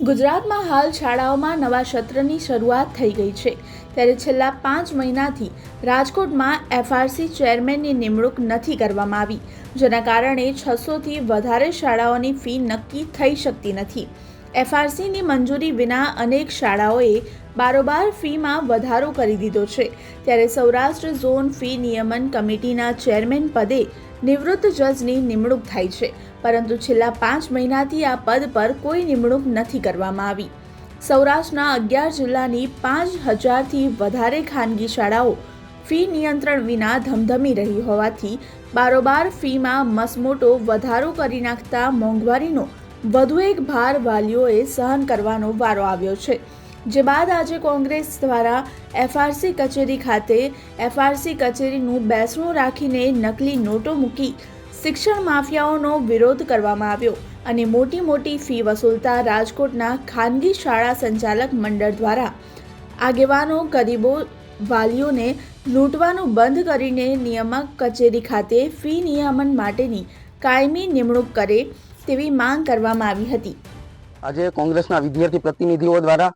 ગુજરાતમાં હાલ શાળાઓમાં નવા સત્રની શરૂઆત થઈ ગઈ છે. ત્યારે છેલ્લા પાંચ મહિનાથી રાજકોટમાં એફઆરસી ચેરમેનની નિમણૂક નથી કરવામાં આવી, જેના કારણે છસોથી વધારે શાળાઓની ફી નક્કી થઈ શકતી નથી. એફઆરસીની મંજૂરી વિના અનેક શાળાઓએ બારોબાર ફીમાં વધારો કરી દીધો છે. ત્યારે સૌરાષ્ટ્ર ઝોન ફી નિયમન કમિટીના ચેરમેન પદે નિવૃત્ત જજની નિમણૂક થાય છે. પરંતુ છેલ્લા પાંચ મહિનાથી આ પદ પર કોઈ નિમણૂક નથી કરવામાં આવી. સૌરાષ્ટ્રના અગિયાર જિલ્લાની પાંચ હજારથી વધારે ખાનગી શાળાઓ ફી નિયંત્રણ વિના ધમધમી રહી હોવાથી બારોબાર ફીમાં મસમોટો વધારો કરી નાખતા મોંઘવારીનો વધુ એક ભાર વાલીઓએ સહન કરવાનો વારો આવ્યો છે. જે બાદ આજે કોંગ્રેસ દ્વારા એફઆરસી કચેરી ખાતે એફઆરસી કચેરીનું બેસણું રાખીને નકલી નોટો મૂકી શિક્ષણ માફિયાઓનો વિરોધ કરવામાં આવ્યો અને મોટી મોટી ફી વસૂલતા રાજકોટના ખાનગી શાળા સંચાલક મંડળ દ્વારા. આગેવાનો ગરીબો વાલીઓને લૂંટવાનું બંધ કરીને નિયામક કચેરી ખાતે ફી નિયમન માટેની કાયમી નિમણૂક કરે તેવી માંગ કરવામાં આવી હતી. આજે કોંગ્રેસના વિદ્યાર્થી પ્રતિનિધિઓ દ્વારા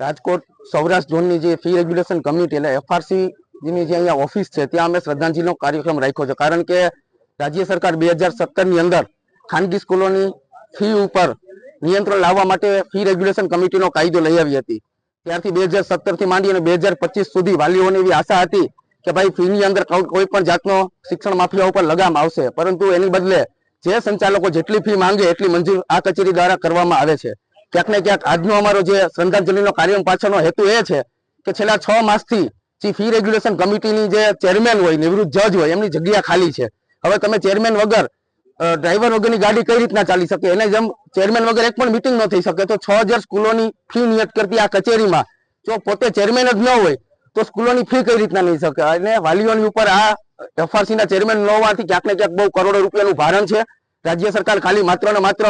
રાજકોટ સૌરાષ્ટ્ર ઝોનની જે ફી રેગ્યુલેશન કમિટી એટલે એફઆરસી ની જે અહીંયા ઓફિસ છે, ત્યાં અમે શ્રદ્ધાંજલિનો કાર્યક્રમ રાખ્યો છે. કારણ કે રાજ્ય સરકાર બે હજાર સત્તરની અંદર ખાનગી સ્કૂલોની ફી ઉપર નિયંત્રણ લાવવા માટે ફી રેગ્યુલેશન કમિટીનો કાયદો લઈ આવી હતી. ત્યારથી બે હજાર સત્તરથી માંડી અને બે હજાર પચીસ સુધી વાલીઓને એવી આશા હતી કે ભાઈ ફીની અંદર કોઈ પણ જાતનો શિક્ષણ માફિયા ઉપર લગામ આવશે. પરંતુ એની બદલે જે સંચાલકો જેટલી ફી માંગે એટલી મંજૂર આ કચેરી દ્વારા કરવામાં આવે છે. ક્યાંક ને ક્યાંક આજનો અમારો જે શ્રદ્ધાંજલિનો કાર્યક્રમ પાછળનો હેતુ એ છે કે છેલ્લા છ માસથી જે ફી રેગ્યુલેશન કમિટીની જે ચેરમેન હોય, નિવૃત્ત જજ હોય, એમની જગ્યા ખાલી છે. હવે તમે ચેરમેન વગર ડ્રાઈવર વગરની ગાડી કઈ રીતના ચાલી શકે? એને જેમ ચેરમેન વગર એક પણ મિટિંગ ન થઈ શકે, તો છ હજાર સ્કૂલોની ફી નિયત કરતી આ કચેરીમાં. જો પોતે ચેરમેન જ ન હોય, તો સ્કૂલોની ફી કઈ રીતના નહીં શકે? અને વાલીઓની ઉપર આ એફઆરસી ના ચેરમેન ન હોવાથી ક્યાંક ને ક્યાંક બહુ કરોડો રૂપિયાનું ભારણ છે. રાજ્ય સરકાર ખાલી માત્ર ને માત્ર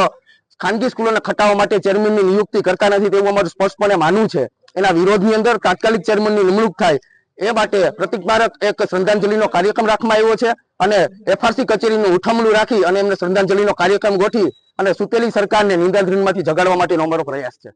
ખાનગી સ્કૂલોને ખટાવવા માટે ચેરમેનની નિયુક્તિ કરતા નથી તેવું અમારું સ્પષ્ટપણે માનવું છે. એના વિરોધની અંદર તાત્કાલિક ચેરમેનની નિમણૂક થાય એ માટે પ્રતિકમારક એક શ્રદ્ધાંજલિનો કાર્યક્રમ રાખવામાં આવ્યો છે અને એફઆરસી કચેરીનું ઉઠમણું રાખી અને એમને શ્રદ્ધાંજલિનો કાર્યક્રમ ગોઠવી અને સુતેલી સરકારને નિંદાધ્રીનમાંથી જગાડવા માટેનો અમારો પ્રયાસ છે.